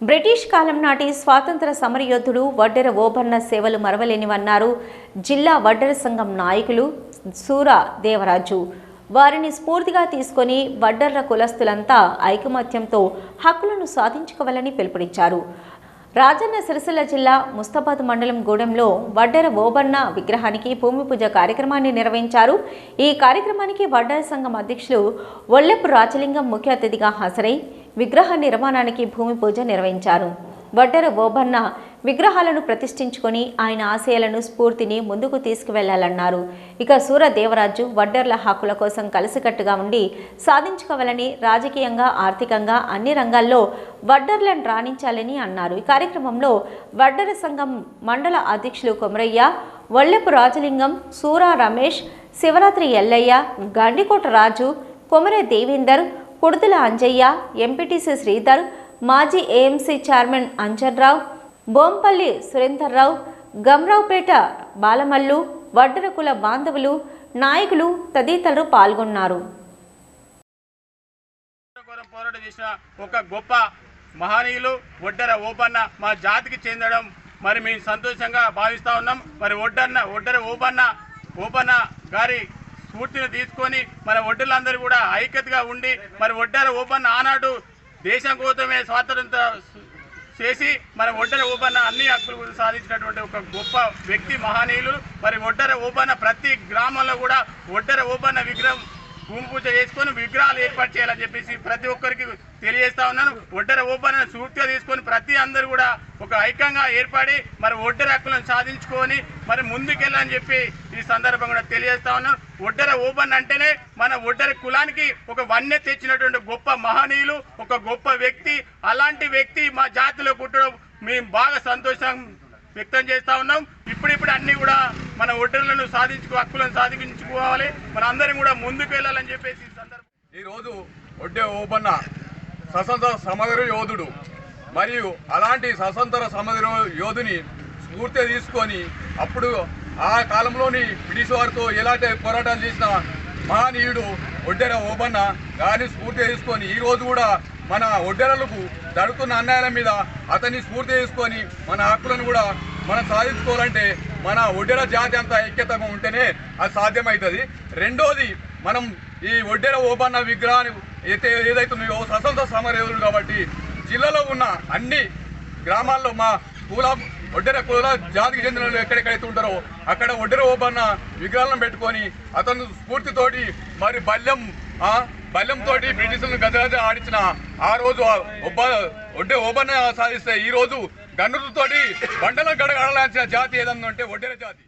British కాలం నాటి స్వాతంత్ర సమరయోధుడు వడ్డెర ఓబన్న సేవలు మరవలేనివన్నారు జిల్లా వడ్డెర సంఘం నాయకులు సూరా దేవరాజు. వారిని స్ఫూర్తిగా తీసుకొని వడ్డర్ర కులస్తులంతా ఐకమత్యంతో హక్కులను సాధించుకోవాలని పిలుపునిచ్చారు. రాజన్న సిరిసిల్ల జిల్లా ముస్తాబాద్ మండలం గూడెంలో వడ్డెర ఓబన్న విగ్రహానికి భూమి పూజ కార్యక్రమాన్ని నిర్వహించారు. ఈ కార్యక్రమానికి వడ్డెర సంఘం అధ్యక్షులు ఒల్లెపు రాజలింగం ముఖ్య అతిథిగా హాజరై విగ్రహ నిర్మాణానికి భూమి పూజ నిర్వహించారు. వడ్డెర ఓబన్న విగ్రహాలను ప్రతిష్ఠించుకొని ఆయన ఆశయాలను స్ఫూర్తిని ముందుకు తీసుకువెళ్ళాలన్నారు. ఇక సూర దేవరాజు వడ్డర్ల హక్కుల కోసం కలిసికట్టుగా ఉండి సాధించుకోవాలని రాజకీయంగా ఆర్థికంగా అన్ని రంగాల్లో వడ్డర్లను రాణించాలని అన్నారు. ఈ కార్యక్రమంలో వడ్డర సంఘం మండల అధ్యక్షులు కొమరయ్య వల్లెపు రాజలింగం సూరా రమేష్ శివరాత్రి ఎల్లయ్య గండికోట రాజు కొమరే దేవేందర్ కుడుతుల అంజయ్య ఎంపీటీసీ శ్రీధర్ మాజీ ఏఎంసీ చైర్మన్ అంజన్రావు బోంపల్లి సురేందర్రావు గమ్రావుపేట బాలమల్లు వడ్డరకుల బాంధవులు నాయకులు తదితరులు పాల్గొన్నారు. పోరాటం చేసిన ఒక గొప్ప మహనీయులు ఒడ్డర ఓపన్న మా జాతికి చెందడం మరి మేము సంతోషంగా భావిస్తా ఉన్నాం. మరి ఒడ్డన్న ఒడ్డర ఓపన్న ఓపన్న గారి స్ఫూర్తిని తీసుకొని మన ఒడ్డులందరూ కూడా ఐక్యతగా ఉండి మరి ఒడ్డల ఓపెన్ ఆనాడు దేశం కోసమే స్వాతంత్ర చేసి మన ఒడ్డర ఓపెన్న అన్ని హక్కులు సాధించినటువంటి ఒక గొప్ప వ్యక్తి మహనీయులు. మరి ఒడ్డర ఓపెన్న ప్రతి గ్రామంలో కూడా ఒడ్డర ఓపెన్న విగ్రహం భూమి పూజ చేసుకొని విగ్రహాలు ఏర్పాటు చేయాలని చెప్పేసి ప్రతి ఒక్కరికి తెలియజేస్తా ఉన్నాను. ఒడ్డర ఓపెన్ సూక్తిగా తీసుకొని ప్రతి అందరూ కూడా ఒక ఐక్యంగా ఏర్పడి మరి ఒడ్డర హక్కులను సాధించుకొని మరి ముందుకెళ్ళని చెప్పి ఈ సందర్భంగా కూడా తెలియజేస్తా ఉన్నాను. ఒడ్డర ఓపెన్ అంటేనే మన ఒడ్డర కులానికి ఒక వన్య తెచ్చినటువంటి గొప్ప మహనీయులు ఒక గొప్ప వ్యక్తి. అలాంటి వ్యక్తి మా జాతిలో పుట్టడం మేము బాగా సంతోషం వ్యక్తం చేస్తా ఉన్నాం. ఇప్పుడిప్పుడు అన్ని కూడా మన ఒడ్డర్లను సాధించుకో హక్కులను సాధించుకోవాలి. మన అందరం కూడా ముందుకు వెళ్ళాలని చెప్పేసి ఈ రోజు ఈరోజు ఒడ్డే ఓబన్న స్వతంత్ర సమగ్ర యోధుడు. మరియు అలాంటి స్వతంత్ర సమగ్ర యోధుని స్ఫూర్తి తీసుకొని అప్పుడు ఆ కాలంలోని బ్రిటిష్ వారితో ఎలాంటి పోరాటాలు చేసిన మహనీయుడు ఒడ్డెర ఓబన్న గారిని స్ఫూర్తి తీసుకొని ఈ రోజు కూడా మన ఒడ్డెరలకు జరుగుతున్న అన్యాయాల మీద అతన్ని స్ఫూర్తి తీసుకొని మన హక్కులను కూడా మనం సాధించుకోవాలంటే మన ఒడ్డెర జాతి అంతా ఐక్యతగా ఉంటేనే అది సాధ్యమవుతుంది. రెండోది మనం ఈ ఒడ్డెర ఓబన్న విగ్రహాన్ని అయితే ఏదైతున్నాయో స్వతంత్ర సమరయోధులు కాబట్టి జిల్లాలో ఉన్న అన్ని గ్రామాల్లో మా కూల ఒడ్డెర కుల జాతికి చెందిన వాళ్ళు ఎక్కడెక్కడైతే ఉంటారో అక్కడ ఒడ్డెర ఓబన్న విగ్రహాలను పెట్టుకొని అతను స్ఫూర్తితోటి మరి బల్యం ఆ బల్యంతో బ్రిటిషులను గదగద ఆడించిన ఆ రోజు ఒబ్బ ఒడ్డే ఓబన్న సాధిస్తే ఈ రోజు గన్నులతోటి బండలం గడగడలాల్సిన జాతి ఏదన్నా అంటే ఒడ్డెర జాతి.